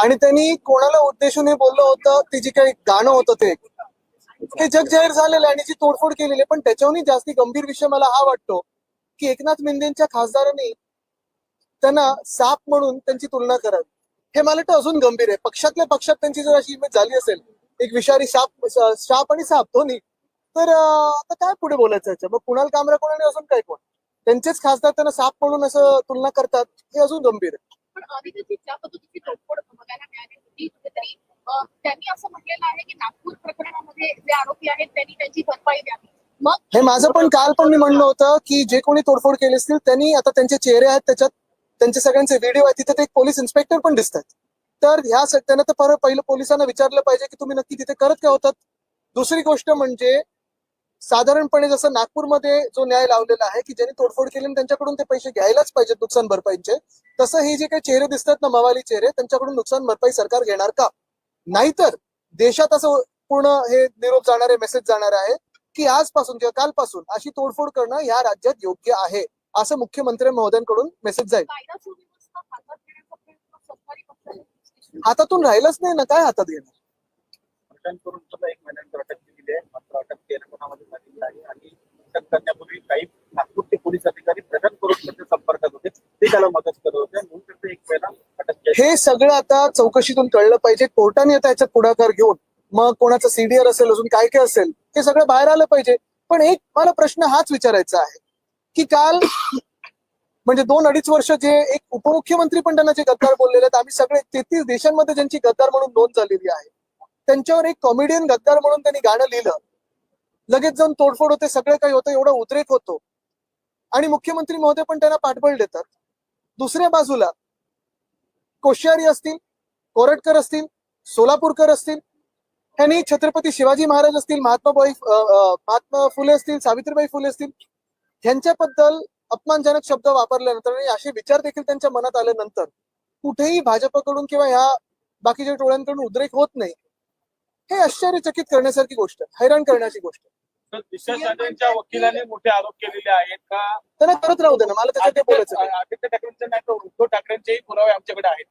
आणि त्यांनी कोणाला उद्देशून हे बोललं होतं ते जे काही गाणं होतं ते हे जग जाहीर झालेलं आणि जी तोडफोड केलेली आहे. पण त्याच्याहूनही जास्ती गंभीर विषय मला हा वाटतो की एकनाथ मिंदेंच्या खासदारांनी त्यांना साप म्हणून त्यांची तुलना करावी. हे मला वाटतं अजून गंभीर आहे. पक्षातल्या पक्षात त्यांची जर अशी इमेज झाली असेल एक विषारी साप साप आणि साप दोन्ही तर आता काय पुढे बोलायचं याच्या मग कुणाल कामरा कोण आणि अजून काय कोण? त्यांचेच खासदार त्यांना साप म्हणून असं तुलना करतात हे अजून गंभीर आहे. पण ज्या पद्धतीची तोडफोड बघायला मिळाली होती. कुठेतरी त्यांनी असं म्हटलेलं आहे की नागपूर प्रकरणामध्ये जे आरोपी आहेत त्यांनी त्यांची भरपाई द्यावी. मग हे माझं पण काल पण मी म्हणलं होतं की जे कोणी तोडफोड केली असतील त्यांनी आता त्यांचे चेहरे आहेत त्याच्यात त्यांचे सगळ्यांचे व्हिडिओ आहेत तिथे ते एक पोलीस इन्स्पेक्टर पण दिसतात. तर ह्या स- त्यांना तर परत पहिलं पोलिसांना विचारलं पाहिजे की तुम्ही नक्की तिथे करत काय होतात? दुसरी गोष्ट म्हणजे साधारणपणे जसं नागपूरमध्ये जो न्याय लावलेला आहे की ज्यांनी तोडफोड केली आणि त्यांच्याकडून ते पैसे घ्यायलाच पाहिजेत नुकसान भरपाईचे तसं हे जे काही चेहरे दिसतात ना मवाली चेहरे त्यांच्याकडून नुकसान भरपाई सरकार घेणार का? नाहीतर देशात असं पूर्ण हे निरोप जाणारे मेसेज जाणार आहे की आजपासून किंवा कालपासून अशी तोडफोड करणं या राज्यात योग्य आहे असं मुख्यमंत्री महोदयांकडून मेसेज जाईल. हातातून राहिलंच नाही ना काय हातात घेणार? अटक केलेली आहे. मात्र अटक टेलिफोनामध्ये झालेली आहे आणि अटक करण्यापूर्वी काही नागपूरचे पोलीस अधिकारी प्रकट करून संपर्कात त्याला मदत करत होते म्हणून एक वेळेला हे सगळं आता चौकशीतून कळलं पाहिजे. कोर्टाने आता याच्यात पुढाकार घेऊन मग कोणाचं सीडीआर असेल अजून काय काय असेल हे सगळं बाहेर आलं पाहिजे. पण एक मला प्रश्न हाच विचारायचा आहे की काल म्हणजे दोन अडीच वर्ष जे एक उपमुख्यमंत्री पण त्यांना जे गद्दार बोललेले आहेत आम्ही सगळे तेहतीस देशांमध्ये ज्यांची गद्दार म्हणून नोंद झालेली आहे त्यांच्यावर एक कॉमेडियन गद्दार म्हणून त्यांनी गाणं लिहिलं. लगेच जाऊन तोडफोड होते सगळं काही होतं एवढा उद्रेक होतो. आणि मुख्यमंत्री महोदय पण त्यांना पाठबळ देतात. दुसऱ्या बाजूला कोश्यारी असतील कोरटकर असतील सोलापूरकर असतील यांनी छत्रपती शिवाजी महाराज असतील महात्माबाई महात्मा फुले असतील सावित्रीबाई फुले असतील यांच्याबद्दल अपमानजनक शब्द वापरल्यानंतर आणि असे विचार देखील त्यांच्या मनात आल्यानंतर कुठेही भाजपकडून किंवा ह्या बाकीच्या टोळ्यांकडून उद्रेक होत नाही हे आश्चर्यचकित करण्यासारखी गोष्ट हैराण करण्याची गोष्ट आहे. दिशा साहेबांच्या वकिलांनी मोठे आरोप केलेले आहेत का त्यांना करत राहू दे ना मला त्याच्यात ते बोलायचं आदित्य नाही. आदित्य ठाकरेंचे नाही तर उद्धव ठाकरेंचेही पुरावे आमच्याकडे आहेत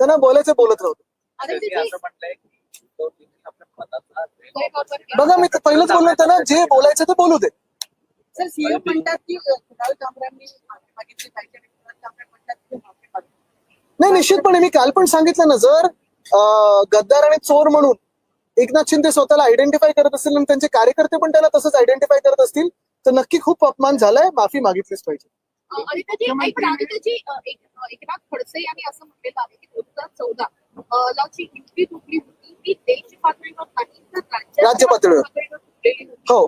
त्यांना बोलायचं बोलत राहू दे. त्यांनी आदित्यजी असं म्हटलंय की उद्धव यांनी आपल्या मताचा गैरवापर केला. बघा मी तर पहिलंच बोललो त्यांना जे बोलायचं ते बोलू दे सर सीएम म्हणतात की अ, कुणाल कामरांनी माफी मागितली पाहिजे आणि कुणाल कामरे म्हणतात की माफी मागितली नाही निश्चितपणे मी काल पण सांगितलं ना जर अं, गद्दार आणि चोर म्हणून एकनाथ शिंदे स्वतःला आयडेंटिफाय करत असतील आणि त्यांचे कार्यकर्ते पण त्याला तसंच आयडेंटिफाय करत असतील तर नक्की खूप अपमान झालाय माफी मागितलीच पाहिजे. अं, आदित्यजी एक पण आदित्यजी अं, एक- अं, एकनाथ खडसे यांनी असं म्हटलेलं आहे की दोन हजार चौदा ला जी युती तुटली होती ती देश पातळीवर नाही तर राज्य पातळीवर. हो.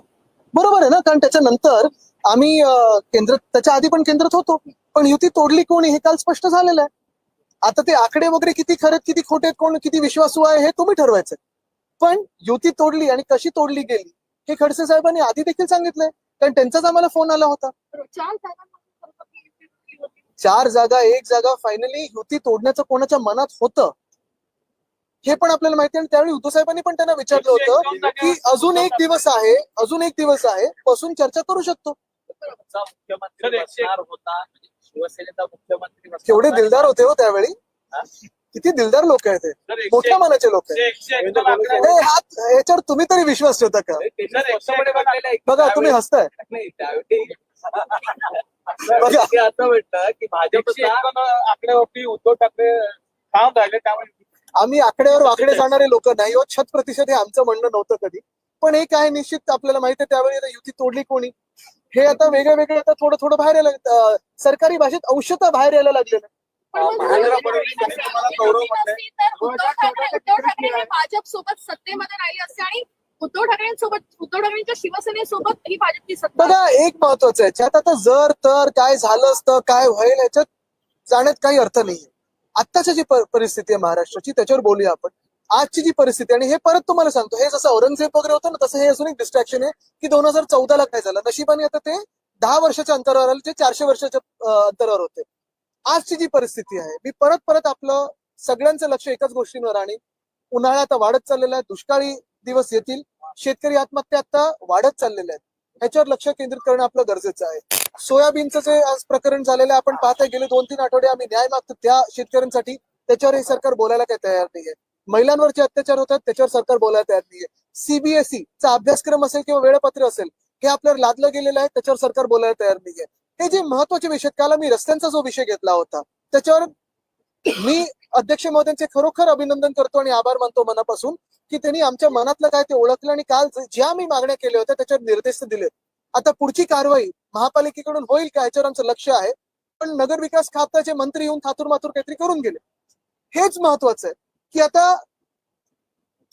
बरोबर आहे ना कारण त्याच्यानंतर आम्ही केंद्र त्याच्या आधी पण केंद्रात होतो पण युती तोडली कोणी हे काल स्पष्ट झालेलं आहे. आता ते आकडे वगैरे किती खरे किती खोटे आहेत, कोण किती विश्वासू आहे हे तुम्ही ठरवायचं पण युती तोडली आणि कशी तोडली गेली हे खडसे साहेबांनी आधी देखील सांगितलंय. कारण त्यांचाच आम्हाला फोन आला होता. चार जागा एक जागा फायनली युती तोडण्याचं कोणाच्या मनात होतं हे पण आपल्याला माहिती आहे. आणि त्यावेळी उद्धव साहेबांनी पण त्यांना विचारलं होतं की अजून एक दिवस आहे अजून एक दिवस आहे बसून चर्चा करू शकतो. मुख्यमंत्री होता म्हणजे शिवसेनेचा मुख्यमंत्री केवढे. दिलदार होते हो त्यावेळी? किती दिलदार लोक आहेत हे. एकशे- मोठ्या मनाचे लोक आहेत. हे हात याच्यावर तुम्ही तरी विश्वास ठेवता का? बघा तुम्ही हसताय. बघा. ते असं म्हटलं की भाजपचा उद्धव ठाकरे ठाम राहिले त्यामुळे आम्ही आकड्यावर वाकडे जाणारे लोक नाही हो शत प्रतिशत हे आमचं म्हणणं नव्हतं कधी. पण एक आहे निश्चित आपल्याला माहिती आहे त्यावेळी आता युती तोडली कोणी. हे आता वेगळं वेगळं आता थोडं थोडं बाहेर यायला सरकारी भाषेत औषधं बाहेर यायला लागलेलं. भाजप सोबत सत्तेमध्ये राहिले असते आणि उद्धव ठाकरेंसोबत उद्धव ठाकरेंच्या शिवसेनेसोबत ही भाजपची सत्ता बघा एक महत्वाचं आहे. याच्यात आता जर तर काय झालं असतं काय होईल याच्यात जाण्यात काही अर्थ नाहीये. आत्ताची जी परिस्थिती आहे महाराष्ट्राची त्याच्यावर बोलूया आपण. आजची जी परिस्थिती आहे, आणि हे परत तुम्हाला सांगतो हे जसं औरंगजेब वगैरे होतं ना तसं हे अजून एक डिस्ट्रॅक्शन आहे की दोन हजार चौदाला काय झालं? नशिबाने आता ते दहा वर्षाच्या अंतरावर आले जे चारशे वर्षाच्या अंतरावर होते. आजची जी परिस्थिती आहे मी परत परत आपलं सगळ्यांचं लक्ष एकाच गोष्टींवर आणि उन्हाळा आता वाढत चाललेला आहे दुष्काळी दिवस येतील शेतकरी आत्महत्या आता वाढत चाललेल्या आहेत. ह्याच्यावर लक्ष केंद्रित करणं आपलं गरजेचं आहे. सोयाबीनचं जे आज प्रकरण झालेलं आहे आपण पाहता गेले दोन तीन आठवडे आम्ही न्याय मागतो त्या शेतकऱ्यांसाठी त्याच्यावर हे सरकार बोलायला काही तयार नाहीये. महिलांवर जे अत्याचार होतात त्याच्यावर सरकार बोलायला तयार नाहीये. सीबीएसई चा अभ्यासक्रम असेल किंवा वेळापत्र असेल हे आपल्यावर लादलं गेलेलं आहे त्याच्यावर सरकार बोलायला तयार नाहीये. हे जे महत्त्वाचे विषय आहेत, काल मी रस्त्यांचा जो विषय घेतला होता त्याच्यावर मी अध्यक्ष महोदयांचे खरोखर अभिनंदन करतो आणि आभार मानतो मनापासून की त्यांनी आमच्या मनातलं काय ते ओळखलं आणि काल ज्या मी मागण्या केल्या होत्या त्याच्यावर निर्देश दिले. आता पुढची कारवाई महापालिकेकडून होईल का याच्यावर आमचं लक्ष आहे. पण नगर विकास खात्याचे मंत्री येऊन थातूर मातूर काहीतरी करून गेले. हेच महत्वाचं आहे. की आता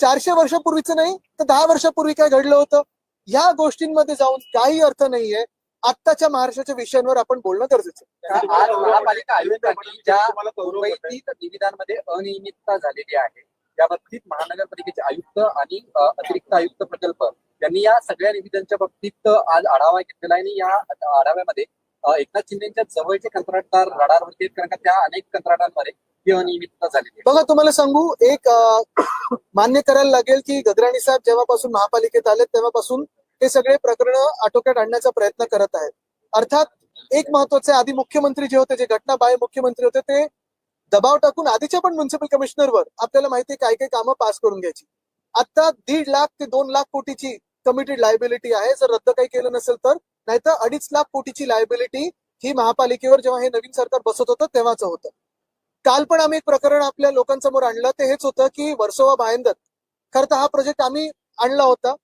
चारशे वर्षापूर्वीचं नाही तर दहा वर्षापूर्वी काय घडलं होतं? या गोष्टींमध्ये जाऊन काही अर्थ नाहीये. आत्ताच्या महाराष्ट्राच्या विषयांवर आपण बोलणं गरजेचं. आज महापालिका आयुक्तांनी ज्या. मुंबईतील निविदांमध्ये अनियमितता झालेली आहे त्या बाबतीत महानगरपालिकेचे आयुक्त आणि अतिरिक्त आयुक्त प्रकल्प यांनी या सगळ्या निविदांच्या बाबतीत आज आढावा घेतलेला आहे आणि या आढाव्यामध्ये एकनाथ शिंदेच्या जवळचे कंत्राटदार रडारवरती आहेत कारण का त्या अनेक कंत्राटांमध्ये ही अनियमितता झालेली बघा तुम्हाला सांगू एक मान्य करायला लागेल की गद्राणी साहेब जेव्हापासून महापालिकेत आले तेव्हापासून हे सगळे प्रकरण आटोक्यात आणण्याचा प्रयत्न करत आहेत. अर्थात एक महत्त्वाचे आधी मुख्यमंत्री जे होते जे घटना बाय मुख्यमंत्री होते ते दबाव टाकून आधीच्या पण म्युन्सिपल कमिशनरवर आपल्याला माहिती काय काय कामं पास करून घ्यायची. आता दीड लाख ते दोन लाख कोटीची कमिटेड लायबिलिटी आहे. जर रद्द काही केलं नसेल तर नाहीतर अडीच लाख कोटीची लायबिलिटी ही महापालिकेवर जेव्हा हे नवीन सरकार बसत होतं तेव्हाच होतं. काल पण आम्ही एक प्रकरण आपल्या लोकांसमोर आणलं. ते हेच होतं की वर्सोवा भायंदर खरं तर हा प्रोजेक्ट आम्ही आणला होता.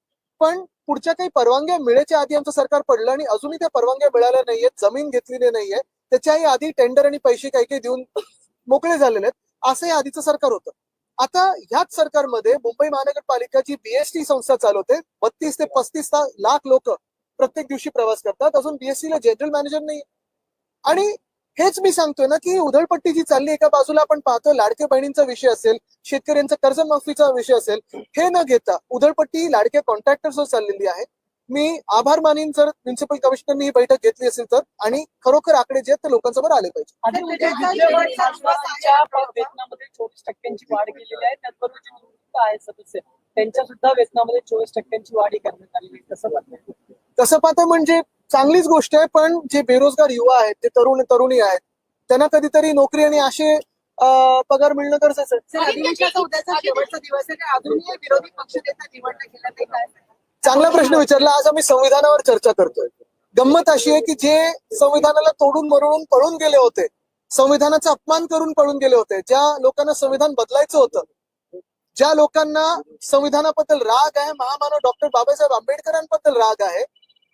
पण पुढच्या काही परवानग्या मिळायच्या आधी आमचं सरकार पडलं आणि अजूनही त्या परवानग्या मिळाल्या नाहीयेत जमीन घेतलेली नाहीये. त्याच्याही आधी टेंडर आणि पैसे काही काही देऊन मोकळे झालेले आहेत. असंही आधीचं सरकार होतं. आता ह्याच सरकारमध्ये मुंबई महानगरपालिका जी बीएसटी संस्था चालवते. बत्तीस ते पस्तीस लाख लोक प्रत्येक दिवशी प्रवास करतात. अजून बीएसटी ला जनरल मॅनेजर नाही आणि हेच मी सांगतोय ना की उधळपट्टी जी चालली एका बाजूला आपण पाहतो लाडके बहिणींचा विषय असेल शेतकऱ्यांचा कर्जमाफीचा विषय असेल हे न घेता उधळपट्टी लाडक्या कॉन्ट्रॅक्टर्सवर चाललेली आहे. मी आभार मानीन जर म्युन्सिपल कमिशनरनी ही बैठक घेतली असेल तर आणि खरोखर आकडे जे आहेत ते लोकांसमोर आले पाहिजे. त्यांच्या सुद्धा वेतनामध्ये चोवीस टक्क्यांची वाढ करण्यात आलेली तसं पाहता म्हणजे चांगलीच गोष्ट आहे पण जे बेरोजगार युवा आहेत जे तरुण तरुणी आहेत त्यांना कधीतरी नोकरी आणि असे पगार मिळणं गरजेचं चांगला प्रश्न विचारला आज आम्ही संविधानावर चर्चा करतोय. गंमत अशी आहे की जे संविधानाला तोडून मरळून पळून गेले होते संविधानाचा अपमान करून पळून गेले होते ज्या लोकांना संविधान बदलायचं होतं ज्या लोकांना संविधानाबद्दल राग आहे महामानव डॉक्टर बाबासाहेब आंबेडकरांबद्दल राग आहे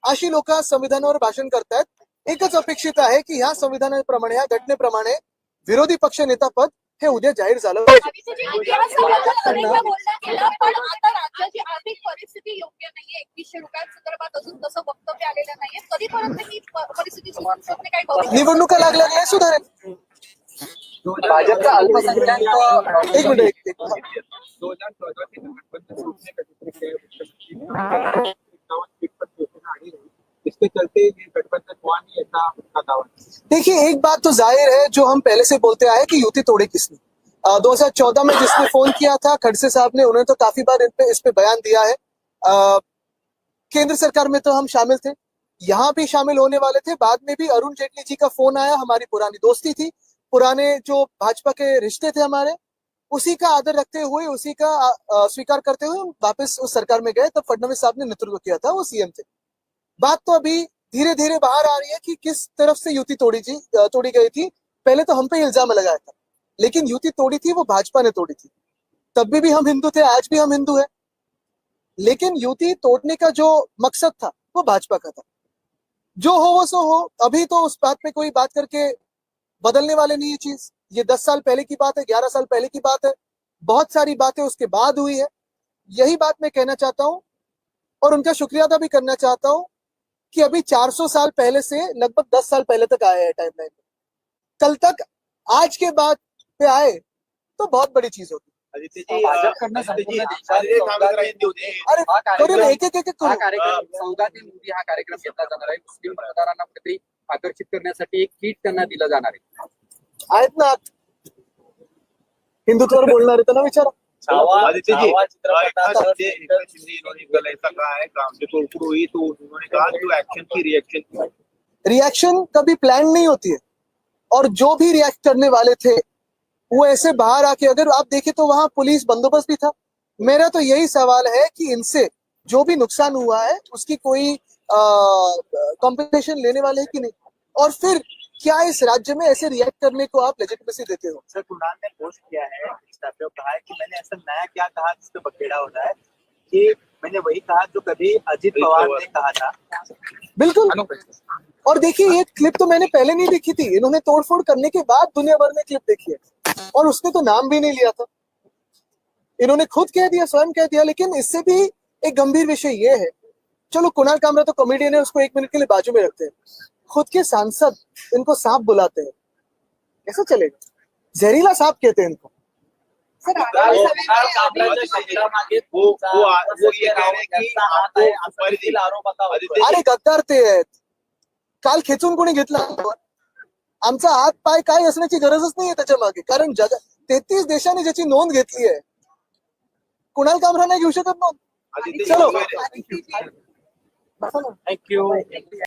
अशी लोक आज संविधानावर भाषण करतायत. एकच अपेक्षित आहे की ह्या संविधानाप्रमाणे ह्या घटनेप्रमाणे विरोधी पक्ष नेता पद हे उद्या जाहीर झालं. ही निवडणुका लागल्या की हे सुधारेल. भाजपचा अल्पसंख्याक एक मिनिट एक- इसके चलते ये गठबंधन हुआ नहीं ऐसा उनका दावा देखिए, एक बात तो ज़ाहिर है, जो हम पहले से बोलते आए कि युति तोड़ी किसने। दो हज़ार चौदह में जिसने फ़ोन किया था, खड़से साहब ने, उन्होंने तो काफ़ी बार इन पे, इस पे बयान दिया है। केंद्र सरकार में तो हम शामिल थे। यहाँ भी शामिल होने वाले थे। बाद में भी अरुण जेटली जी का फ़ोन आया, हमारी पुरानी दोस्ती थी। पुराने जो भाजपा के रिश्ते थे हमारे, उसी का आदर रखते हुए, उसी का स्वीकार करते हुए, वापस उस सरकार में गए, तब फडणवीस साहब ने नेतृत्व किया था, वो सीएम थे। बात तो अभी धीरे धीरे बाहर आ रही है कि किस तरफ़ से युति तोड़ी जी तोड़ी गई थी। पहले तो हम पे इल्ज़ाम लगाया था लेकिन युति तोड़ी थी वो भाजपा ने तोड़ी थी। तब भी, भी हम हिंदू थे आज भी हम हिंदू है। लेकिन युति तोड़ने का जो मकसद था वो भाजपा का था। जो हो वो सो हो। अभी तो उस बात पे कोई बात करके बदलने वाले नहीं ये चीज़। ये दस साल पहले की बात है ग्यारह साल पहले की बात है। बहुत सारी बातें उसके बाद हुई है। यही बात मैं कहना चाहता हूँ और उनका शुक्रिया अदा भी करना चाहता हूँ कि अभी 400 साल पहले से लगभग 10 साल पहले तक आए हैं टाइमलाइन में कल तक आज के बाद पे आए तो बहुत बड़ी चीज़ होगी। अरे कार्यक्रम एक एक एक एक हा करू कार्यक्रम मोदी हा कार्यक्रम घेतला जाणार आहे. मुस्लिम मतदारांना कुठेतरी आकर्षित करण्यासाठी एक किट त्यांना दिलं जाणार आहे. आहेत ना? हिंदुत्वावर बोलणारे त्यांना विचारा. छावा है तो उन्होंने कहा जो एक्शन की रिएक्शन रिएक्शन कभी प्लान नहीं होती है। और जो भी रिएक्ट करने वाले थे वो ऐसे बाहर आके अगर आप देखें तो वहाँ पुलिस बंदोबस्त भी था। मेरा तो यही सवाल है कि इनसे जो भी नुकसान हुआ है उसकी कोई कॉम्पेंसेशन लेने वाले है कि नहीं? और फिर क्या इस राज्य में ऐसे रिएक्ट करने को आप लेजिटिमेसी देते हो? सर कुणाल ने पोस्ट किया है इंस्टा पे और कहा है कि मैंने ऐसा नया क्या कहा जिसपे बखेड़ा हो रहा है कि मैंने वही कहा जो कभी अजित पवार ने कहा था। बिल्कुल। और देखिए ये क्लिप तो मैंने पहले नहीं देखी थी। इन्होंने तोड़फोड़ करने के बाद दुनिया भर में क्लिप देखी है। और उसने तो नाम भी नहीं लिया था। इन्होंने खुद कह दिया स्वयं कह दिया लेकिन इससे भी एक गंभीर विषय ये है। चलो कुणाल कामरा तो कॉमेडियन है उसको एक मिनट के लिए बाजू में रखते हैं। खुद के सांसद इनको सांप बुलाते हैं। कैसा चलेगा? जहरीला सांप कहते हैं इनको. अरे गद्दार ते आहेत काल खेचून कोणी घेतला? आमचा हात पाय काय असण्याची गरजच नाहीये त्याच्यामागे कारण जग तेहतीस देशांनी ज्याची नोंद घेतली आहे कुणाल कामरा नाही घेऊ शकत नोंद चलो. थँक्यू